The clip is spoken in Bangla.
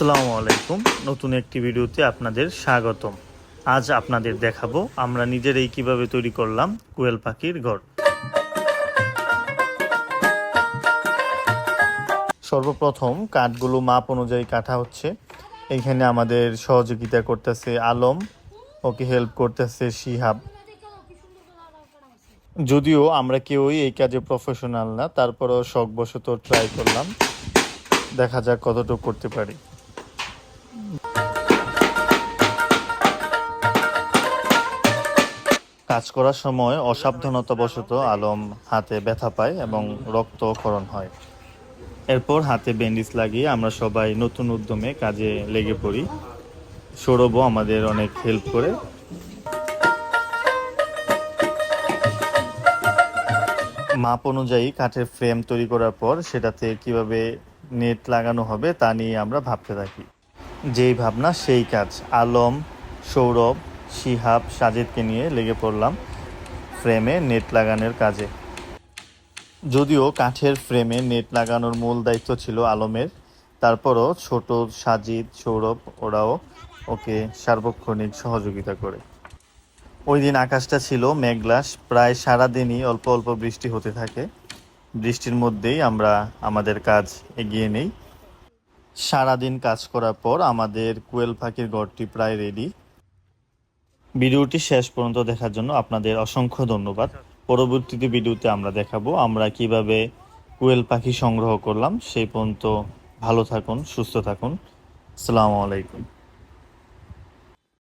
আসসালামু আলাইকুম। নতুন একটি ভিডিওতে আপনাদের স্বাগতম। আজ আপনাদের দেখাবো আমরা নিজেরাই কীভাবে তৈরি করলাম কোয়েল পাখির ঘর। সর্বপ্রথম কাঠগুলো মাপ অনুযায়ী কাটা হচ্ছে। এখানে আমাদের সহযোগিতা করতেছে আলম। ওকে হেল্প করতেছে শিহাব। যদিও আমরা কেউই এই কাজে প্রফেশনাল না, তারপরেও শখবশত ট্রাই করলাম। দেখা যাক কতটুকু করতে পারি। কাজ করার সময় অসাবধানতাবশত আলম হাতে ব্যথা পায় এবং রক্তক্ষরণ হয়। এরপর হাতে ব্যান্ডেজ লাগিয়ে আমরা সবাই নতুন উদ্যমে কাজে লেগে পড়ি। সৌরভও আমাদের অনেক হেল্প করে। মাপ অনুযায়ী কাঠের ফ্রেম তৈরি করার পর সেটাতে কীভাবে নেট লাগানো হবে তা নিয়ে আমরা ভাবতে থাকি। যেই ভাবনা, সেই কাজ। আলম, সৌরভ, শিহাব, সাজিদকে নিয়ে লেগে পড়লাম ফ্রেমে নেট লাগানোর কাজে। যদিও কাঠের ফ্রেমে নেট লাগানোর মূল দায়িত্ব ছিল আলমের, তারপরও ছোট সাজিদ, সৌরভ ওরাও ওকে সার্বক্ষণিক সহযোগিতা করে। ওই দিন আকাশটা ছিল মেঘলাস প্রায় সারাদিনই অল্প অল্প বৃষ্টি হতে থাকে। বৃষ্টির মধ্যেই আমরা আমাদের কাজ এগিয়ে নেই। সারাদিন কাজ করার পর আমাদের কুয়েল পাখির ঘরটি প্রায় রেডি ভিডিওটি শেষ পর্যন্ত দেখার জন্য আপনাদের অসংখ্য ধন্যবাদ। পরবর্তীতে ভিডিওতে আমরা দেখাবো আমরা কীভাবে কুয়েল পাখি সংগ্রহ করলাম। সেই পর্যন্ত ভালো থাকুন, সুস্থ থাকুন। আসসালামু আলাইকুম।